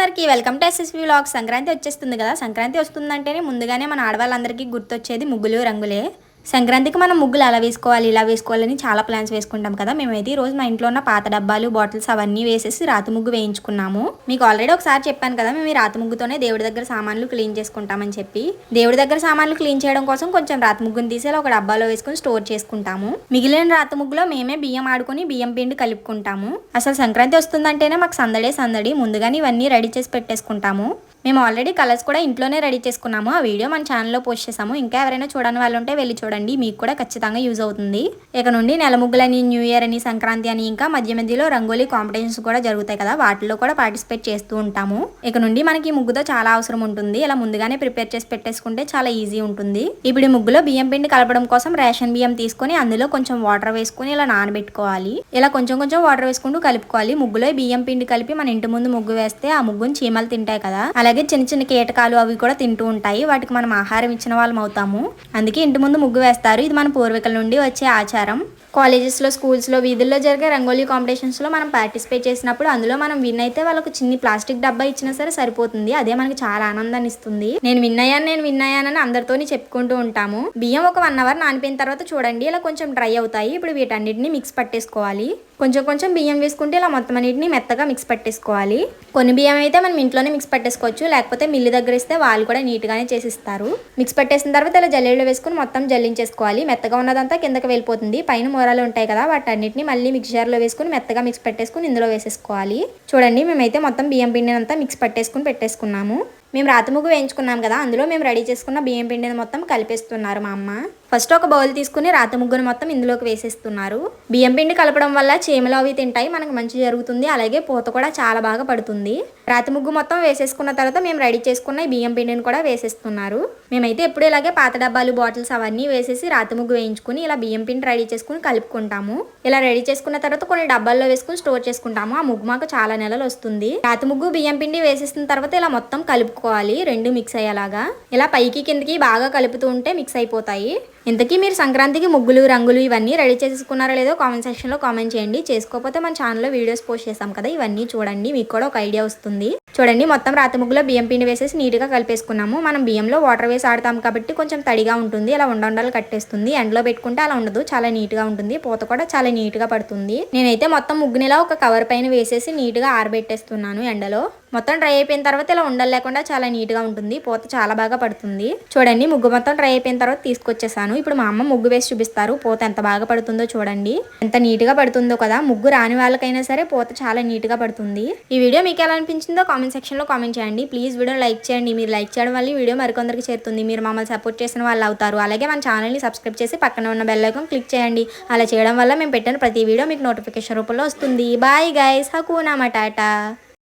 అందరికీ welcome to S S V vlog Sankranti వచ్చేస్తుంది కదా. సంక్రాంతి వస్తుందంటేనే ముందుగానే మన ఆడవాళ్ళందరికీ గుర్తొచ్చేది ముగ్గులు రంగులే. సంక్రాంతికి మనం ముగ్గులు అలా వేసుకోవాలి ఇలా వేసుకోవాలని చాలా ప్లాన్స్ వేసుకుంటాం కదా. మేమైతే ఈ రోజు మా ఇంట్లో ఉన్న పాత డబ్బాలు బాటిల్స్ అవన్నీ వేసేసి రాతి ముగ్గు వేయించుకున్నాము. మీకు ఆల్రెడీ ఒకసారి చెప్పాను కదా మేము ఈ రాతి ముగ్గుతోనే దేవుడి దగ్గర సామాన్లు క్లీన్ చేసుకుంటామని చెప్పి. దేవుడి దగ్గర సామాన్లు క్లీన్ చేయడం కోసం కొంచెం రాతి ముగ్గుని తీసి ఒక డబ్బాలో వేసుకొని స్టోర్ చేసుకుంటాము. మిగిలిన రాతి ముగ్గులో మేమే బియ్యం ఆడుకొని బియ్యం పిండి కలుపుకుంటాము. అసలు సంక్రాంతి వస్తుందంటేనే మాకు సందడే సందడి ముందుగానే ఇవన్నీ రెడీ చేసి పెట్టేసుకుంటాము. మేము ఆల్రెడీ కలర్స్ కూడా ఇంట్లోనే రెడీ చేసుకున్నాము. ఆ వీడియో మన ఛానల్లో పోస్ట్ చేసాము ఇంకా ఎవరైనా చూడని వాళ్ళు ఉంటే వెళ్ళి చూడండి. మీకు కూడా ఖచ్చితంగా యూజ్ అవుతుంది. ఇక నుండి నెల ముగ్గులని న్యూ ఇయర్ అని సంక్రాంతి అని ఇంకా మధ్య మధ్యలో రంగోలీ కాంపిటీషన్స్ కూడా జరుగుతాయి కదా. వాటిలో కూడా పార్టిసిపేట్ చేస్తూ ఉంటాము. ఇక నుండి మనకి ముగ్గుతో చాలా అవసరం ఉంటుంది. ఇలా ముందుగానే ప్రిపేర్ చేసి పెట్టేసుకుంటే చాలా ఈజీ ఉంటుంది. ఇప్పుడు ముగ్గులో బియ్యం పిండి కలపడం కోసం రేషన్ బియ్యం తీసుకొని అందులో కొంచెం వాటర్ వేసుకొని ఇలా నానబెట్టుకోవాలి. ఇలా కొంచెం కొంచెం వాటర్ వేసుకుంటూ కలుపుకోవాలి. ముగ్గులో బియ్యం పిండి కలిపి మన ఇంటి ముందు ముగ్గు వేస్తే ఆ ముగ్గుని చీమలు తింటాయి కదా. అలా అలాగే చిన్న చిన్న కీటకాలు అవి కూడా తింటూ ఉంటాయి. వాటికి మనం ఆహారం ఇచ్చిన వాళ్ళం అవుతాము. అందుకే ఇంటి ముందు ముగ్గు వేస్తారు. ఇది మన పూర్వీకుల నుండి వచ్చే ఆచారం. కాలేజెస్లో స్కూల్స్లో వీధుల్లో జరిగే రంగోలీ కాంపిటీషన్స్లో మనం పార్టిసిపేట్ చేసినప్పుడు అందులో మనం విన్ అయితే వాళ్ళకు చిన్ని ప్లాస్టిక్ డబ్బా ఇచ్చినా సరే సరిపోతుంది. అదే మనకి చాలా ఆనందాన్ని ఇస్తుంది. నేను విన్ అయ్యాను నేను విన్ అయ్యానని అందరితోని చెప్పుకుంటూ ఉంటాము. బియ్యం ఒక వన్ అవర్ నానిపోయిన తర్వాత చూడండి ఇలా కొంచెం డ్రై అవుతాయి. ఇప్పుడు వీటన్నిటిని మిక్స్ పట్టేసుకోవాలి. కొంచెం కొంచెం బియ్యం వేసుకుంటే ఇలా మొత్తం అన్నిటిని మెత్తగా మిక్స్ పట్టేసుకోవాలి. కొన్ని బియ్యం అయితే మనం ఇంట్లోనే మిక్స్ పట్టేసుకోవచ్చు. లేకపోతే మిల్లు దగ్గర ఇస్తే వాళ్ళు కూడా నీట్గానే చేసిస్తారు. మిక్స్ పట్టేసిన తర్వాత ఇలా జల్లెడలో వేసుకుని మొత్తం జల్లించేసుకోవాలి. మెత్తగా ఉన్నదంతా కిందకి వెళ్ళిపోతుంది. పైన మూరాలు ఉంటాయి కదా వాటన్నిటిని మళ్ళీ మిక్సర్లో వేసుకుని మెత్తగా మిక్స్ పెట్టేసుకుని ఇందులో వేసేసుకోవాలి. చూడండి మేమైతే మొత్తం బియ్యం పిండినంతా మిక్స్ పట్టేసుకుని పెట్టేసుకున్నాము. మేము రాతి ముగ్గు వేయించుకున్నాం కదా అందులో మేము రెడీ చేసుకున్న బియ్యం పిండిని మొత్తం కలిపేస్తున్నారు మా అమ్మ. ఫస్ట్ ఒక బౌల్ తీసుకుని రాతి ముగ్గును మొత్తం ఇందులోకి వేసేస్తున్నారు. బియ్యం పిండి కలపడం వల్ల చీమలు అవి తింటాయి మనకు మంచి జరుగుతుంది అలాగే పూత కూడా చాలా బాగా పడుతుంది. రాతి ముగ్గు మొత్తం వేసేసుకున్న తర్వాత మేము రెడీ చేసుకున్న బియ్యం పిండిని కూడా వేసేస్తున్నారు. మేమైతే ఎప్పుడు ఇలాగే పాత డబ్బాలు బాటిల్స్ అవన్నీ వేసేసి రాతి ముగ్గు వేయించుకుని ఇలా బియ్యం పిండి రెడీ చేసుకుని కలుపుకుంటాము. ఇలా రెడీ చేసుకున్న తర్వాత కొన్ని డబ్బాల్లో వేసుకుని స్టోర్ చేసుకుంటాము. ఆ ముగ్గు మాకు చాలా నెలలు వస్తుంది. రాతి ముగ్గు బియ్యం పిండి వేసేసిన తర్వాత ఇలా మొత్తం కలుపుకోవాలి. రెండు మిక్స్ అయ్యేలాగా. ఇలా పైకి కిందకి బాగా కలుపుతూ ఉంటే మిక్స్ అయిపోతాయి. ఇంతకీ మీరు సంక్రాంతికి ముగ్గులు రంగులు ఇవన్నీ రెడీ చేసుకున్నారో లేదో కామెంట్ సెక్షన్లో కామెంట్ చేయండి. చేసుకోకపోతే మన ఛానల్లో వీడియోస్ పోస్ట్ చేస్తాం కదా ఇవన్నీ చూడండి. మీకు కూడా ఒక ఐడియా వస్తుంది. చూడండి మొత్తం రాతి ముగ్గులో బియ్యం పిండి వేసేసి నీట్గా కలిపేసుకున్నాము. మనం బియ్యంలో వాటర్ వేసి ఆడతాం కాబట్టి కొంచెం తడిగా ఉంటుంది. అలా ఉండాలి కట్టేస్తుంది. ఎండలో పెట్టుకుంటే అలా ఉండదు. చాలా నీట్గా ఉంటుంది. పూత కూడా చాలా నీట్గా పడుతుంది. నేనైతే మొత్తం ముగ్గునిలా ఒక కవర్ పైన వేసేసి నీట్గా ఆరబెట్టేస్తున్నాను ఎండలో. మొత్తం డ్రై అయిపోయిన తర్వాత ఇలా ఉండలు లేకుండా చాలా నీట్గా ఉంటుంది. పూత చాలా బాగా పడుతుంది. చూడండి ముగ్గు మొత్తం డ్రై అయిపోయిన తర్వాత తీసుకొచ్చేసాను. ఇప్పుడు మా అమ్మ ముగ్గు వేసి చూపిస్తారు. పూత ఎంత బాగా పడుతుందో చూడండి. ఎంత నీట్గా పడుతుందో కదా. ముగ్గు రాని వాళ్ళకైనా సరే పూత చాలా నీట్గా పడుతుంది. ఈ వీడియో మీకు ఎలా అనిపించిందో కామెంట్ సెక్షన్లో కామెంట్ చేయండి. ప్లీజ్ వీడియో లైక్ చేయండి. మీరు లైక్ చేయడం వల్ల వీడియో మరికొందరికి చేరుతుంది. మీరు మమ్మల్ని సపోర్ట్ చేసిన వాళ్ళు అవుతారు. అలాగే మన ఛానల్ని సబ్స్క్రైబ్ చేసి పక్కన ఉన్న బెల్ ఐకాన్ క్లిక్ చేయండి. అలా చేయడం వల్ల మేము పెట్టిన ప్రతి వీడియో మీకు నోటిఫికేషన్ రూపంలో వస్తుంది. Bye guys. హకూనా మటాటా.